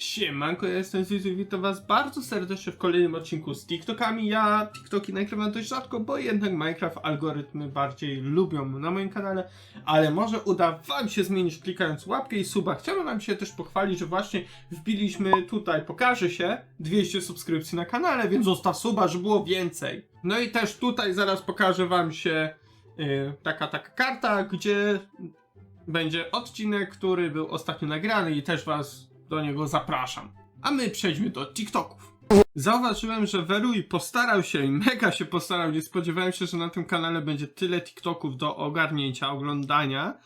Siemanko, ja jestem Zuzu, witam was bardzo serdecznie w kolejnym odcinku z TikTokami. Ja TikToki nagrywam dość rzadko, bo jednak Minecraft algorytmy bardziej lubią na moim kanale, ale może uda wam się zmienić klikając łapkę i suba. Chciałbym wam się też pochwalić, że właśnie wbiliśmy tutaj, pokaże się, 200 subskrypcji na kanale, więc zostaw suba, żeby było więcej. No i też tutaj zaraz pokażę wam się yy, taka taka karta, gdzie będzie odcinek, który był ostatnio nagrany i też was do niego zapraszam. A my przejdźmy do TikToków. Zauważyłem, że Weruj postarał się i mega się postarał. Nie spodziewałem się, że na tym kanale będzie tyle TikToków do ogarnięcia, oglądania.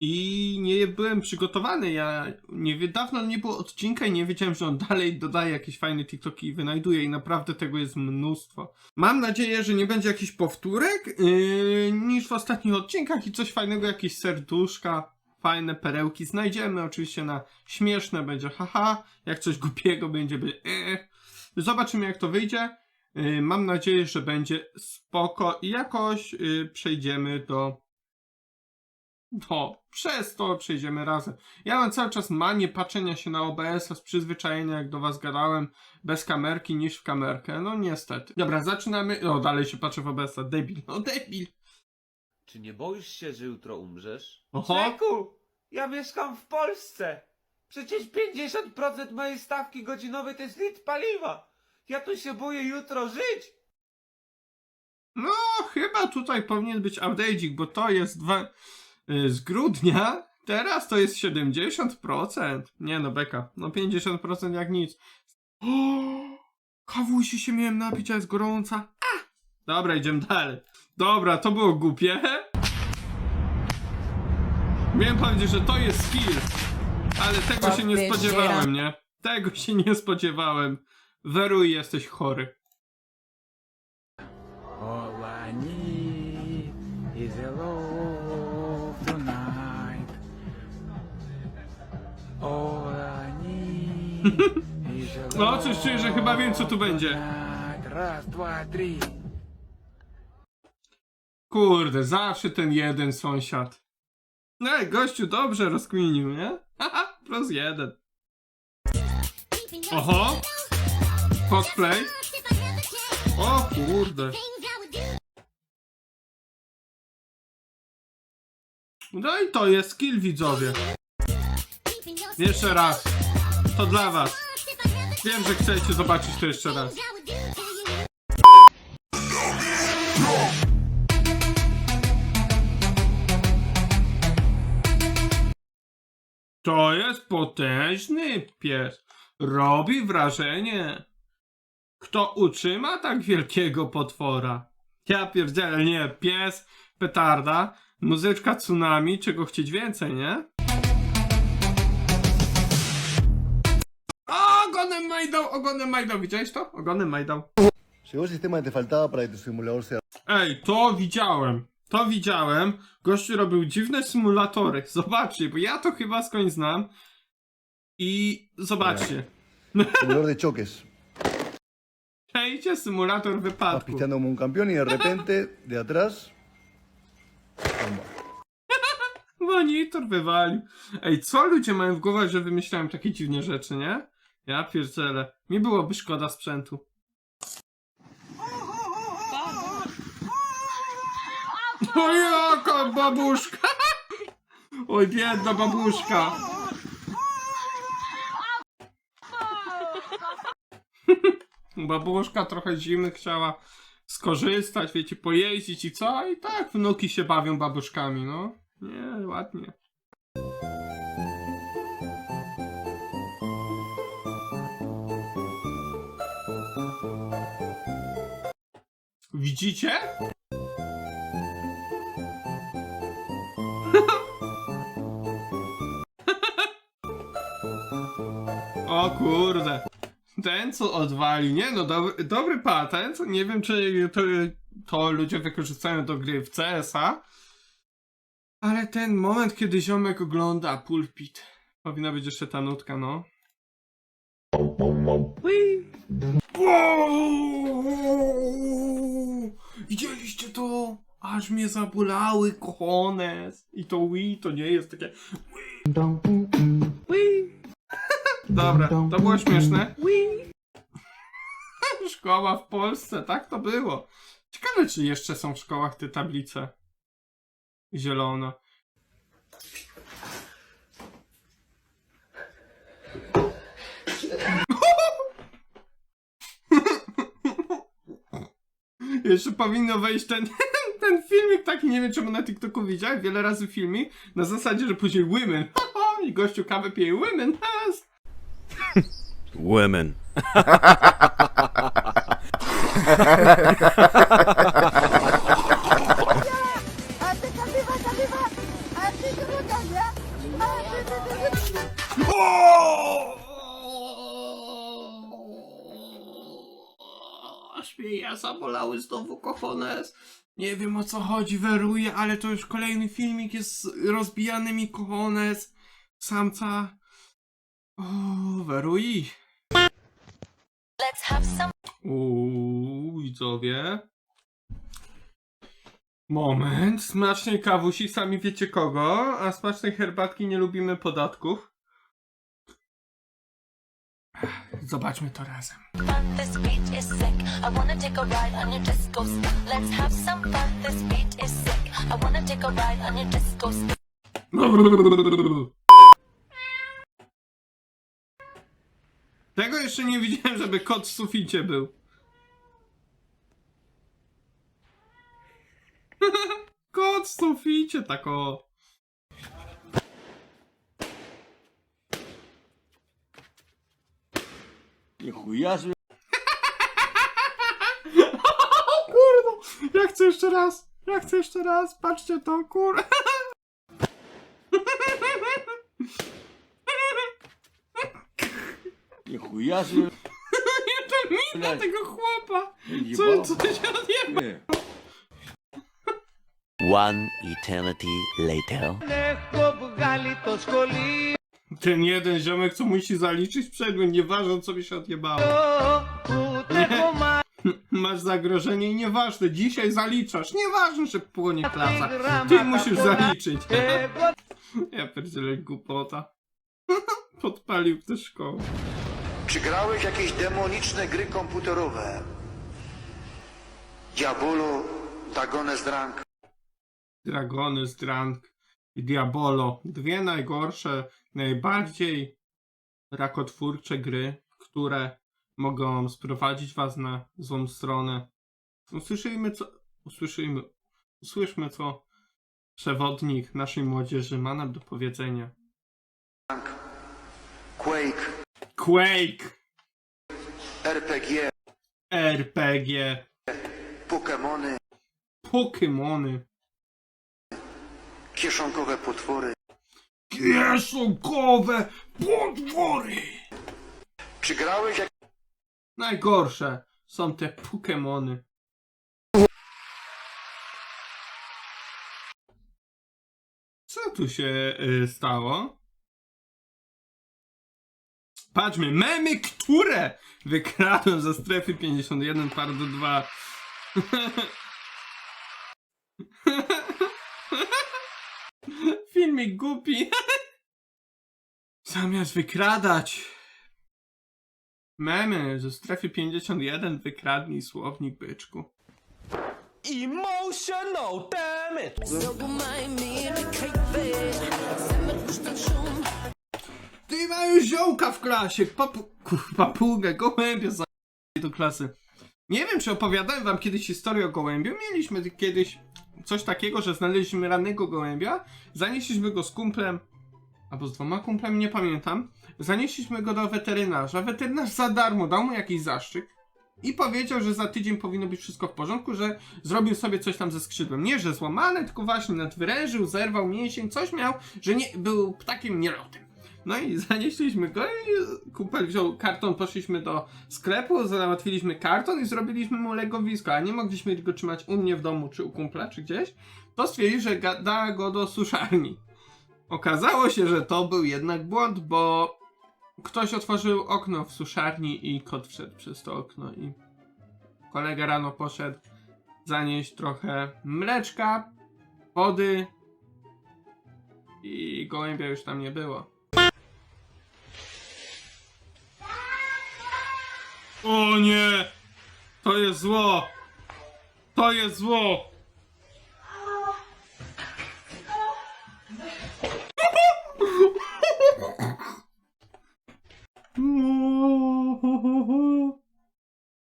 I nie byłem przygotowany. Ja nie wie- dawno nie było odcinka i nie wiedziałem, że on dalej dodaje jakieś fajne TikToki i wynajduje. I naprawdę tego jest mnóstwo. Mam nadzieję, że nie będzie jakichś powtórek yy, niż w ostatnich odcinkach i coś fajnego, jakieś serduszka, fajne perełki znajdziemy. Oczywiście na śmieszne będzie haha, jak coś głupiego będzie by e. Zobaczymy jak to wyjdzie. Yy, mam nadzieję, że będzie spoko i jakoś yy, przejdziemy do do przez to przejdziemy razem. Ja mam cały czas manię patrzenia się na OBS-a z przyzwyczajenia, jak do was gadałem, bez kamerki niż w kamerkę. No niestety. Dobra, zaczynamy. O, dalej się patrzę w OBS-a. Debil. No debil. Czy nie boisz się, że jutro umrzesz? Oho. Czeku, ja mieszkam w Polsce. Przecież 50% mojej stawki godzinowej to jest litr paliwa. Ja tu się boję jutro żyć. No, chyba tutaj powinien być update'ik, bo to jest dwa, y, z grudnia. Teraz to jest 70%. Nie no, beka. No 50% jak nic. O, kawusi się miałem napić, a jest gorąca. A! Dobra, idziemy dalej. Dobra, to było głupie. Miałem powiedzieć, że to jest skill. Ale tego się nie spodziewałem, nie? Tego się nie spodziewałem. Weruj, jesteś chory. All I need is a love tonight. All I need is a No, coś czuję, że chyba wiem, co tu będzie. Raz, dwa, trzy. Kurde, zawsze ten jeden sąsiad. No, gościu dobrze rozkminił, nie? Haha, plus jeden. Oho! Cosplay? O kurde. No i to jest skill, widzowie. Jeszcze raz. To dla was. Wiem, że chcecie zobaczyć to jeszcze raz. To jest potężny pies. Robi wrażenie. Kto utrzyma tak wielkiego potwora? Ja pierdzielę, nie. Pies, petarda, muzyczka tsunami, czego chcieć więcej, nie? O, ogonem Majdał, ogonem Majdał. Widziałeś to? Ogonem Majdał. Llegó el sistema que te faltaba para que tu simulador sea Ej, to widziałem. To widziałem. Gościu robił dziwne symulatory. Zobaczcie, bo ja to chyba skądś znam. I zobaczcie. simulador de choques. Przejdzie symulator Vas wypadku. pisteando como un campeón y de repente, de atrás, bomba. Monitor wywalił. Ej, co ludzie mają w głowie, że wymyślałem takie dziwne rzeczy, nie? Ja pierdzielę. Mi byłoby szkoda sprzętu. O jaka babuszka! Oj, biedna babuszka! Babuszka trochę zimy chciała skorzystać, wiecie, pojeździć i co? I tak wnuki się bawią babuszkami, no. Nie, ładnie. Widzicie? O kurde. Ten co odwalił, nie no, dobry, dobry patent. Nie wiem czy to, to ludzie wykorzystają do gry w CS-a. Ale ten moment, kiedy ziomek ogląda pulpit. Powinna być jeszcze ta nutka, no. Widzieliście to? Aż mnie zabolały kochones. I to Wii to nie jest takie... Dobra, to było śmieszne. Szkoła w Polsce, tak to było. Ciekawe, czy jeszcze są w szkołach te tablice. Zielone. Jeszcze powinno wejść ten, ten filmik taki, nie wiem czemu na TikToku widziałem, wiele razy filmik, na zasadzie, że później women, i gościu kawę pije, women. Women. Aż mnie ja zabolały znowu kochones. Nie wiem o co chodzi, weruje, ale to już kolejny filmik jest z rozbijanymi kochones. Samca. O, werui. Let's have some Uuu, widzowie. Moment, smacznej kawusi, sami wiecie kogo, a smacznej herbatki nie lubimy podatków. Zobaczmy to razem. fun. This beat is sick. I wanna take a ride on your disco stick. Let's have some fun. This beat is sick. I wanna take a ride on your disco stick. Tego jeszcze nie widziałem, żeby kot w suficie był. kot w suficie, tak o. O kurwa! Ja chcę jeszcze raz! Ja chcę jeszcze raz! Patrzcie to, kur... Nie to mina tego chłopa! Co, co się odjeba? One eternity later. Ten jeden ziomek, co musi zaliczyć przedmiot, nieważne co by się odjebało. Nie. Masz zagrożenie i nieważne, dzisiaj zaliczasz. Nieważne, że płonie klasa. Ty musisz zaliczyć. Ja pierdzielę głupota. Podpalił tę szkołę. Czy grałeś jakieś demoniczne gry komputerowe? Diabolo, Dagones Drunk. Dragony z Drunk i Diabolo. Dwie najgorsze, najbardziej rakotwórcze gry, które mogą sprowadzić was na złą stronę. Usłyszyjmy co... Usłyszyjmy... Usłyszmy co przewodnik naszej młodzieży ma nam do powiedzenia. Quake, Quake! RPG, RPG! Pokemony, Pokemony! kieszonkowe potwory. Kieszonkowe potwory! Czy grałeś jak... Najgorsze są te Pokemony. Co tu się y, stało? Patrzmy, memy, które wykradłem ze strefy 51 part 2. Filmik głupi. Zamiast wykradać Memy ze strefy 51 wykradnij słownik byczku. Emotional, damn it! Ty mają ziołka w klasie! Papugę, gołębia za do klasy. Nie wiem, czy opowiadałem wam kiedyś historię o gołębiu. Mieliśmy kiedyś coś takiego, że znaleźliśmy rannego gołębia, zanieśliśmy go z kumplem, albo z dwoma kumplami, nie pamiętam. Zanieśliśmy go do weterynarza. Weterynarz za darmo dał mu jakiś zaszczyt i powiedział, że za tydzień powinno być wszystko w porządku, że zrobił sobie coś tam ze skrzydłem. Nie, że złamane, tylko właśnie nadwyrężył, zerwał mięsień, coś miał, że nie, był ptakiem nielotem. No i zanieśliśmy go i kumpel wziął karton, poszliśmy do sklepu, załatwiliśmy karton i zrobiliśmy mu legowisko, a nie mogliśmy go trzymać u mnie w domu, czy u kumpla, czy gdzieś, to stwierdził, że da go do suszarni. Okazało się, że to był jednak błąd, bo ktoś otworzył okno w suszarni i kot wszedł przez to okno i kolega rano poszedł zanieść trochę mleczka, wody i gołębia już tam nie było. O nie! To jest zło! To jest zło!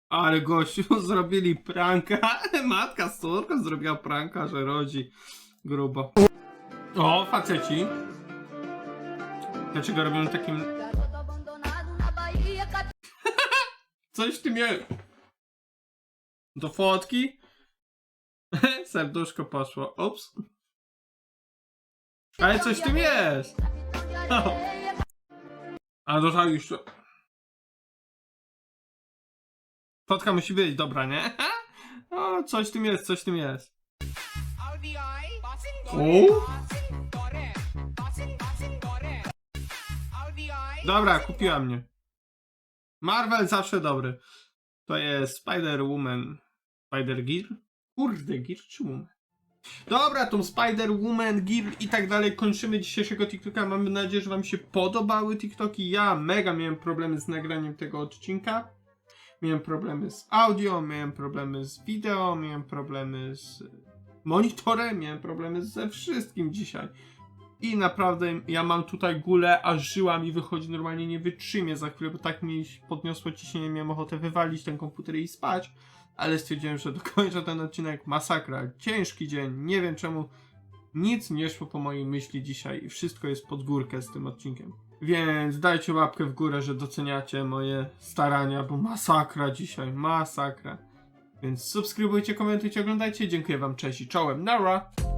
Ale gościu, zrobili pranka. Matka z córką zrobiła pranka, że rodzi grubo. O, faceci. Dlaczego robią takim... Coś w tym jest. Do fotki. Serduszko poszło. Ups. Ale coś w tym jest. A do jeszcze. Fotka musi być, dobra, nie? O, coś w tym jest, coś w tym jest. O? Dobra, kupiła mnie. Marvel zawsze dobry. To jest Spider-Woman. Spider-Gear? Kurde, Gear czy Woman? Dobra, tą Spider-Woman, Gear i tak dalej kończymy dzisiejszego TikToka. Mam nadzieję, że Wam się podobały TikToki. Ja mega miałem problemy z nagraniem tego odcinka. Miałem problemy z audio, miałem problemy z wideo, miałem problemy z monitorem, miałem problemy ze wszystkim dzisiaj. I naprawdę ja mam tutaj gulę, a żyła mi wychodzi normalnie nie wytrzymie za chwilę, bo tak mi podniosło ciśnienie, miałem ochotę wywalić ten komputer i spać, ale stwierdziłem, że dokończę ten odcinek. Masakra, ciężki dzień, nie wiem czemu nic nie szło po mojej myśli dzisiaj i wszystko jest pod górkę z tym odcinkiem. Więc dajcie łapkę w górę, że doceniacie moje starania, bo masakra dzisiaj, masakra. Więc subskrybujcie, komentujcie, oglądajcie. Dziękuję wam, cześć i czołem. Nara!